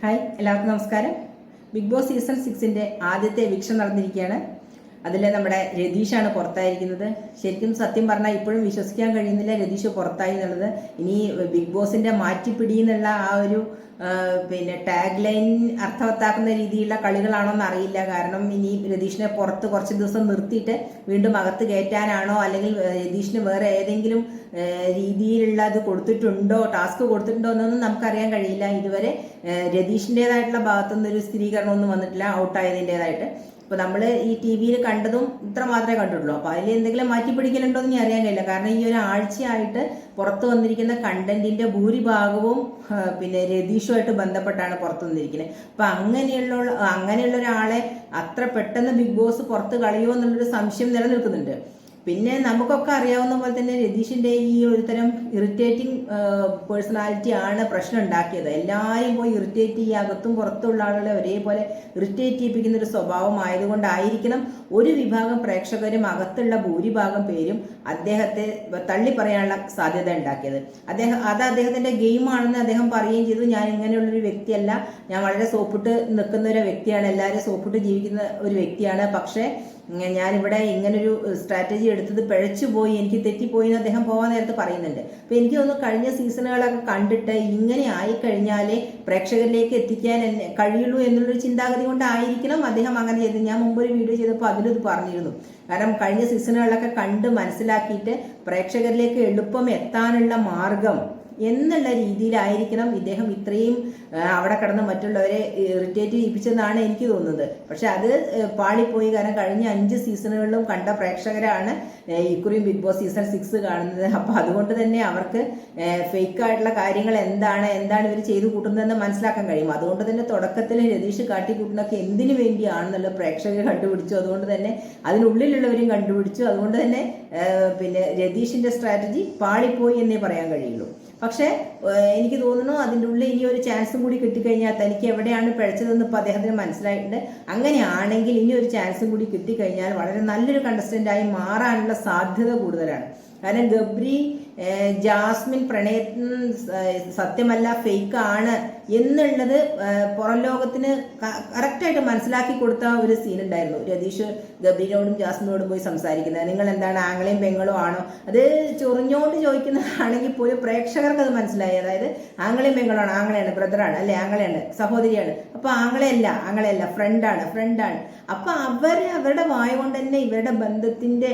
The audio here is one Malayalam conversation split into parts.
ഹായ് എല്ലാവർക്കും നമസ്കാരം. ബിഗ് ബോസ് സീസൺ സിക്സിന്റെ ആദ്യത്തെ വീക്ഷണം നടന്നിരിക്കുകയാണ്. അതിൽ നമ്മുടെ രതീഷാണ് പുറത്തായിരിക്കുന്നത്. ശരിക്കും സത്യം പറഞ്ഞാൽ ഇപ്പോഴും വിശ്വസിക്കാൻ കഴിയുന്നില്ല രതീഷ് പുറത്തായി എന്നുള്ളത്. ഇനി ബിഗ് ബോസിന്റെ മാറ്റിപ്പിടി എന്നുള്ള ആ ഒരു പിന്നെ ടാഗ് ലൈൻ അർത്ഥവത്താക്കുന്ന രീതിയിലുള്ള കളികളാണോ എന്ന് അറിയില്ല. കാരണം ഇനി രതീഷിനെ പുറത്ത് കുറച്ച് ദിവസം നിർത്തിയിട്ട് വീണ്ടും അകത്ത് കയറ്റാനാണോ അല്ലെങ്കിൽ രതീഷിന് വേറെ ഏതെങ്കിലും രീതിയിലുള്ള അത് കൊടുത്തിട്ടുണ്ടോ ടാസ്ക് കൊടുത്തിട്ടുണ്ടോ എന്നൊന്നും നമുക്കറിയാൻ കഴിയില്ല. ഇതുവരെ രതീഷിന്റെതായിട്ടുള്ള ഭാഗത്തുനിന്ന് ഒരു സ്ഥിരീകരണമൊന്നും വന്നിട്ടില്ല. ഔട്ടായതിന്റെതായിട്ട് ഇപ്പൊ നമ്മൾ ഈ ടി വിയിൽ കണ്ടതും ഇത്ര മാത്രമേ കണ്ടിട്ടുള്ളൂ. അപ്പൊ അതിൽ എന്തെങ്കിലും മാറ്റി പിടിക്കലുണ്ടോ എന്ന് ഞാൻ അറിയാൻ കഴിയില്ല കാരണം ഈ ഒരു ആഴ്ചയായിട്ട് പുറത്തു വന്നിരിക്കുന്ന കണ്ടന്റിന്റെ ഭൂരിഭാഗവും പിന്നെ രതീഷുമായിട്ട് ബന്ധപ്പെട്ടാണ് പുറത്തു വന്നിരിക്കുന്നത്. അപ്പൊ അങ്ങനെയുള്ള അങ്ങനെയുള്ള ഒരാളെ അത്ര പെട്ടെന്ന് ബിഗ് ബോസ് പുറത്ത് കളയുമോ എന്നുള്ളൊരു സംശയം നിലനിൽക്കുന്നുണ്ട്. പിന്നെ നമുക്കൊക്കെ അറിയാവുന്ന പോലെ തന്നെ രതീഷിന്റെ ഈ ഒരുതരം ഇറിറ്റേറ്റിംഗ് പേഴ്സണാലിറ്റി ആണ് പ്രശ്നം ഉണ്ടാക്കിയത്. എല്ലാവരും പോയി ഇറിറ്റേറ്റ് ചെയ്യുക അകത്തും പുറത്തുള്ള ആളുകളെ ഒരേപോലെ ഇറിറ്റേറ്റ് ചെയ്യിപ്പിക്കുന്ന ഒരു സ്വഭാവം ആയതുകൊണ്ടായിരിക്കണം ഒരു വിഭാഗം പ്രേക്ഷകരും അകത്തുള്ള ഭൂരിഭാഗം പേരും അദ്ദേഹത്തെ തള്ളി പറയാനുള്ള സാധ്യത ഉണ്ടാക്കിയത്. അദ്ദേഹം അത് അദ്ദേഹത്തിന്റെ ഗെയിമാണെന്ന് അദ്ദേഹം പറയുകയും ചെയ്തു. ഞാൻ ഇങ്ങനെയുള്ളൊരു വ്യക്തിയല്ല. ഞാൻ വളരെ സോപ്പിട്ട് നിൽക്കുന്ന ഒരു വ്യക്തിയാണ്. എല്ലാവരും സോപ്പിട്ട് ജീവിക്കുന്ന ഒരു വ്യക്തിയാണ്. പക്ഷേ ഞാനിവിടെ ഇങ്ങനൊരു സ്ട്രാറ്റജി എടുത്തത് പിഴച്ചു പോയി എനിക്ക് തെറ്റിപ്പോയി എന്ന് അദ്ദേഹം പോകാൻ നേരത്ത് പറയുന്നുണ്ട്. അപ്പൊ എനിക്ക് തോന്നുന്നു കഴിഞ്ഞ സീസണുകളൊക്കെ കണ്ടിട്ട് ഇങ്ങനെ ആയിക്കഴിഞ്ഞാലേ പ്രേക്ഷകരിലേക്ക് എത്തിക്കാൻ കഴിയുള്ളൂ എന്നുള്ളൊരു ചിന്താഗതി കൊണ്ടായിരിക്കണം അദ്ദേഹം അങ്ങനെ ചെയ്തത്. ഞാൻ മുമ്പ് ഒരു വീഡിയോ ചെയ്തപ്പോൾ അതിലും ഇത് പറഞ്ഞിരുന്നു. കാരണം കഴിഞ്ഞ സീസണുകളിലൊക്കെ കണ്ട് മനസ്സിലാക്കിയിട്ട് പ്രേക്ഷകരിലേക്ക് എളുപ്പം എത്താനുള്ള മാർഗം എന്നുള്ള രീതിയിലായിരിക്കണം ഇദ്ദേഹം ഇത്രയും അവിടെ കിടന്ന് മറ്റുള്ളവരെ ഇറിറ്റേറ്റ് ചെയ്യിപ്പിച്ചെന്നാണ് എനിക്ക് തോന്നുന്നത്. പക്ഷെ അത് പാളിപ്പോയി കാരണം കഴിഞ്ഞ അഞ്ച് സീസണുകളിലും കണ്ട പ്രേക്ഷകരാണ് ഇക്കുറിയും ബിഗ് ബോസ് സീസൺ സിക്സ് കാണുന്നത്. അപ്പൊ അതുകൊണ്ട് തന്നെ അവർക്ക് ഫേക്ക് ആയിട്ടുള്ള കാര്യങ്ങൾ എന്താണ് എന്താണ് ഇവർ ചെയ്തു കൂട്ടുന്നതെന്ന് മനസ്സിലാക്കാൻ കഴിയും. അതുകൊണ്ട് തന്നെ തുടക്കത്തിൽ രതീഷ് കാട്ടിക്കൂട്ടുന്നൊക്കെ എന്തിനു വേണ്ടിയാണെന്നുള്ള പ്രേക്ഷകർ കണ്ടുപിടിച്ചു. അതുകൊണ്ട് തന്നെ അതിനുള്ളിലുള്ളവരും കണ്ടുപിടിച്ചു. അതുകൊണ്ട് തന്നെ പിന്നെ രതീഷിന്റെ സ്ട്രാറ്റജി പാളിപ്പോയി എന്നേ പറയാൻ കഴിയുള്ളൂ. പക്ഷേ എനിക്ക് തോന്നുന്നു അതിന്റെ ഉള്ളിൽ ഇനി ഒരു ചാൻസും കൂടി കിട്ടിക്കഴിഞ്ഞാൽ തനിക്ക് എവിടെയാണ് പിഴച്ചതെന്ന് ഇപ്പോൾ അദ്ദേഹത്തിന് മനസ്സിലായിട്ടുണ്ട്. അങ്ങനെയാണെങ്കിൽ ഇനി ഒരു ചാൻസും കൂടി കിട്ടിക്കഴിഞ്ഞാൽ വളരെ നല്ലൊരു കണ്ടസ്റ്റന്റായി മാറാനുള്ള സാധ്യത കൂടുതലാണ്. കാരണം ഗബ്രി ജാസ്മിൻ പ്രണയത്തിന് സത്യമല്ല ഫേക്ക് ആണ് എന്നുള്ളത് പുറം ലോകത്തിന് കറക്റ്റായിട്ട് മനസ്സിലാക്കി കൊടുത്ത ഒരു സീൻ ഉണ്ടായിരുന്നു. രതീഷ് ഗബ്രിനോടും ജാസ്മിനോടും പോയി സംസാരിക്കുന്നത്. നിങ്ങൾ എന്താണ് ആങ്ങളെയും പെങ്ങളും ആണോ? അത് ചൊറിഞ്ഞോണ്ട് ചോദിക്കുന്നതാണെങ്കിൽ പോലും പ്രേക്ഷകർക്ക് അത് മനസ്സിലായി. അതായത് ആങ്ങളെയും പെങ്ങളാണ് ആങ്ങളെയാണ് ബ്രദറാണ് അല്ലെ? ആങ്ങളെയാണ് സഹോദരിയാണ്. അപ്പൊ ആങ്ങളെയല്ല ആങ്ങളെയല്ല ഫ്രണ്ടാണ് ഫ്രണ്ടാണ് അപ്പൊ അവർ അവരുടെ വായ കൊണ്ട് തന്നെ ഇവരുടെ ബന്ധത്തിന്റെ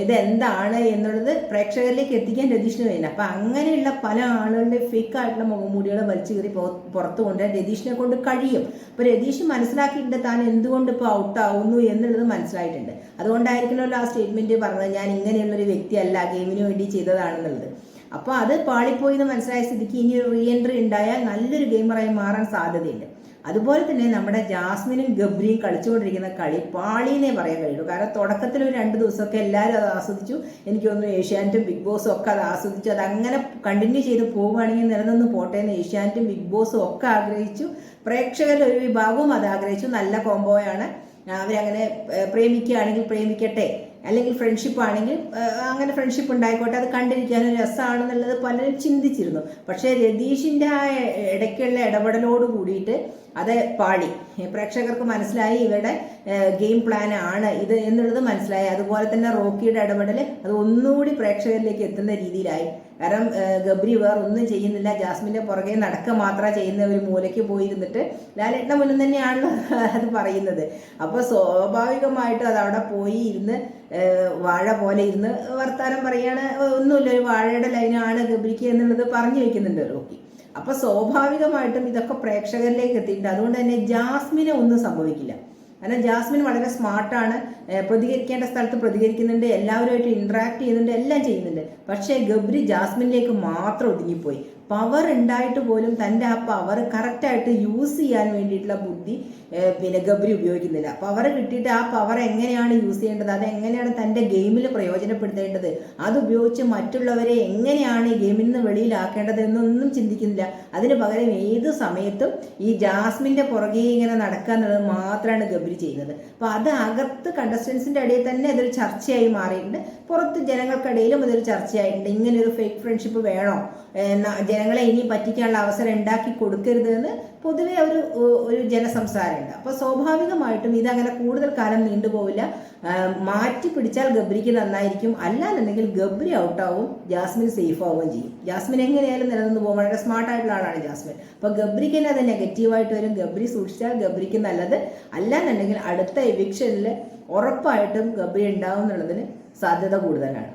ഇത് എന്താണ് എന്നുള്ളത് പ്രേക്ഷകരിലേക്ക് എത്തിക്കാൻ രതീഷിന് കഴിയില്ല. അപ്പൊ അങ്ങനെയുള്ള പല ആളുകളുടെ ഫേക്ക് ആയിട്ടുള്ള മുഖംമൂടികളെ വലിച്ചു കയറി പുറത്തു കൊണ്ടുവരാൻ രതീഷിനെ കൊണ്ട് കഴിയും. അപ്പോൾ രതീഷ് മനസ്സിലാക്കിയിട്ടുണ്ട് താൻ എന്തുകൊണ്ട് ഇപ്പോൾ ഔട്ടാവുന്നു എന്നുള്ളത് മനസ്സിലായിട്ടുണ്ട്. അതുകൊണ്ടായിരിക്കണമല്ലോ ആ സ്റ്റേറ്റ്മെന്റ് പറഞ്ഞത് ഞാൻ ഇങ്ങനെയുള്ള ഒരു വ്യക്തിയല്ല ഗെയിമിന് വേണ്ടി ചെയ്തതാണെന്നുള്ളത്. അപ്പോൾ അത് പാളിപ്പോയി എന്ന് മനസ്സിലായ സ്ഥിതിക്ക് ഇനി ഒരു റീ എൻട്രി ഉണ്ടായാൽ നല്ലൊരു ഗെയിമറായി മാറാൻ സാധ്യതയുണ്ട്. അതുപോലെ തന്നെ നമ്മുടെ ജാസ്മിനും ഗബ്രിയും കളിച്ചുകൊണ്ടിരിക്കുന്ന കളി പാളിന്നേ പറയാൻ കഴിയുള്ളൂ. കാരണം തുടക്കത്തിൽ ഒരു രണ്ട് ദിവസമൊക്കെ എല്ലാവരും അത് ആസ്വദിച്ചു. എനിക്ക് തോന്നുന്നു ഏഷ്യാനെറ്റും ബിഗ് ബോസും ഒക്കെ അത് ആസ്വദിച്ചു. അത് അങ്ങനെ കണ്ടിന്യൂ ചെയ്ത് പോവുകയാണെങ്കിൽ നിലനിന്ന് പോട്ടെ എന്ന് ബിഗ് ബോസും ഒക്കെ ആഗ്രഹിച്ചു. പ്രേക്ഷകരുടെ ഒരു വിഭാഗവും അത് ആഗ്രഹിച്ചു. നല്ല കോംബോയാണ്. അവരങ്ങനെ പ്രേമിക്കുകയാണെങ്കിൽ പ്രേമിക്കട്ടെ. അല്ലെങ്കിൽ ഫ്രണ്ട്ഷിപ്പ് ആണെങ്കിൽ അങ്ങനെ ഫ്രണ്ട്ഷിപ്പ് ഉണ്ടായിക്കോട്ടെ. അത് കണ്ടിരിക്കാൻ ഒരു രസമാണെന്നുള്ളത് പലരും ചിന്തിച്ചിരുന്നു. പക്ഷേ രതീഷിന്റെ ആ ഇടയ്ക്കുള്ള ഇടപെടലോട് കൂടിയിട്ട് അത് പാടി. പ്രേക്ഷകർക്ക് മനസ്സിലായി ഇവരുടെ ഗെയിം പ്ലാൻ ആണ് ഇത് എന്നുള്ളത് മനസ്സിലായി. അതുപോലെ തന്നെ റോക്കിയുടെ ഇടപെടൽ അത് ഒന്നുകൂടി പ്രേക്ഷകരിലേക്ക് എത്തുന്ന രീതിയിലായി. കാരണം ഗബ്രി വേറെ ഒന്നും ചെയ്യുന്നില്ല. ജാസ്മിന്റെ പുറകെ നടക്ക മാത്രം ചെയ്യുന്ന ഒരു മൂലയ്ക്ക് പോയിരുന്നിട്ട് ലാലേട്ടന്റെ മുന്നിൽ തന്നെയാണല്ലോ അത് പറയുന്നത്. അപ്പൊ സ്വാഭാവികമായിട്ടും അത് അവിടെ പോയി ഇരുന്ന് വാഴ പോലെ ഇരുന്ന് വർത്താനം പറയാണ്. ഒന്നുമില്ല ഒരു വാഴയുടെ ലൈനാണ് ഗബ്രിക്ക് എന്നുള്ളത് പറഞ്ഞു വെക്കുന്നുണ്ട് റോക്കി. അപ്പൊ സ്വാഭാവികമായിട്ടും ഇതൊക്കെ പ്രേക്ഷകരിലേക്ക് എത്തിയിട്ടുണ്ട്. അതുകൊണ്ട് തന്നെ ജാസ്മിനെ ഒന്നും സംഭവിക്കില്ല. കാരണം ജാസ്മിൻ വളരെ സ്മാർട്ടാണ് പ്രതികരിക്കേണ്ട സ്ഥലത്ത് പ്രതികരിക്കുന്നുണ്ട്. എല്ലാവരുമായിട്ട് ഇന്ററാക്ട് ചെയ്യുന്നുണ്ട്. എല്ലാം ചെയ്യുന്നുണ്ട്. പക്ഷേ ഗബ്രി ജാസ്മിനിലേക്ക് മാത്രം ഒതുങ്ങിപ്പോയി. പവർ ഉണ്ടായിട്ട് പോലും തന്റെ ആ പവർ കറക്റ്റായിട്ട് യൂസ് ചെയ്യാൻ വേണ്ടിയിട്ടുള്ള ബുദ്ധി പിന്നെ ഗബ്രി ഉപയോഗിക്കുന്നില്ല. പവർ കിട്ടിയിട്ട് ആ പവർ എങ്ങനെയാണ് യൂസ് ചെയ്യേണ്ടത്? അത് എങ്ങനെയാണ് തന്റെ ഗെയിമിൽ പ്രയോജനപ്പെടുത്തേണ്ടത്? അത് ഉപയോഗിച്ച് മറ്റുള്ളവരെ എങ്ങനെയാണ് ഈ ഗെയിമിൽ നിന്ന് വെളിയിലാക്കേണ്ടത് എന്നൊന്നും ചിന്തിക്കുന്നില്ല. അതിന് പകരം ഏത് സമയത്തും ഈ ജാസ്മിന്റെ പുറകെ ഇങ്ങനെ നടക്കുക എന്നുള്ളത് മാത്രമാണ് ഗബ്രി ചെയ്യുന്നത്. അപ്പോൾ അത് അകത്ത് കണ്ടസ്റ്റൻസിന്റെ ഇടയിൽ തന്നെ അതൊരു ചർച്ചയായി മാറിയിട്ടുണ്ട്. പുറത്ത് ജനങ്ങൾക്കിടയിലും അതൊരു ചർച്ചയായിട്ടുണ്ട്. ഇങ്ങനെ ഒരു ഫേക്ക് ഫ്രണ്ട്ഷിപ്പ് വേണോ? ജനങ്ങളെ ഇനി പറ്റിക്കാനുള്ള അവസരം ഉണ്ടാക്കി കൊടുക്കരുത് എന്ന് പൊതുവെ ഒരു ഒരു ജനസംസാരമുണ്ട്. അപ്പോൾ സ്വാഭാവികമായിട്ടും ഇതങ്ങനെ കൂടുതൽ കാലം നീണ്ടുപോവില്ല മാറ്റി പിടിച്ചാൽ ഗബ്രിക്ക് നന്നായിരിക്കും. അല്ലാന്നുണ്ടെങ്കിൽ ഗബ്രി ഔട്ടാവും ജാസ്മിൻ സേഫ് ആവുകയും ചെയ്യും. ജാസ്മിൻ എങ്ങനെയായാലും നിലനിന്ന് പോകും. വളരെ സ്മാർട്ട് ആയിട്ടുള്ള ആളാണ് ജാസ്മിൻ. അപ്പോൾ ഗബ്രിക്ക് തന്നെ അത് നെഗറ്റീവായിട്ട് വരും. ഗബ്രി സൂക്ഷിച്ചാൽ ഗബ്രിക്ക് നല്ലത്. അല്ലാന്നുണ്ടെങ്കിൽ അടുത്ത എവിക്ഷനിൽ ഉറപ്പായിട്ടും ഗബ്രി ഉണ്ടാവും എന്നുള്ളതിന് സാധ്യത കൂടുതലാണ്.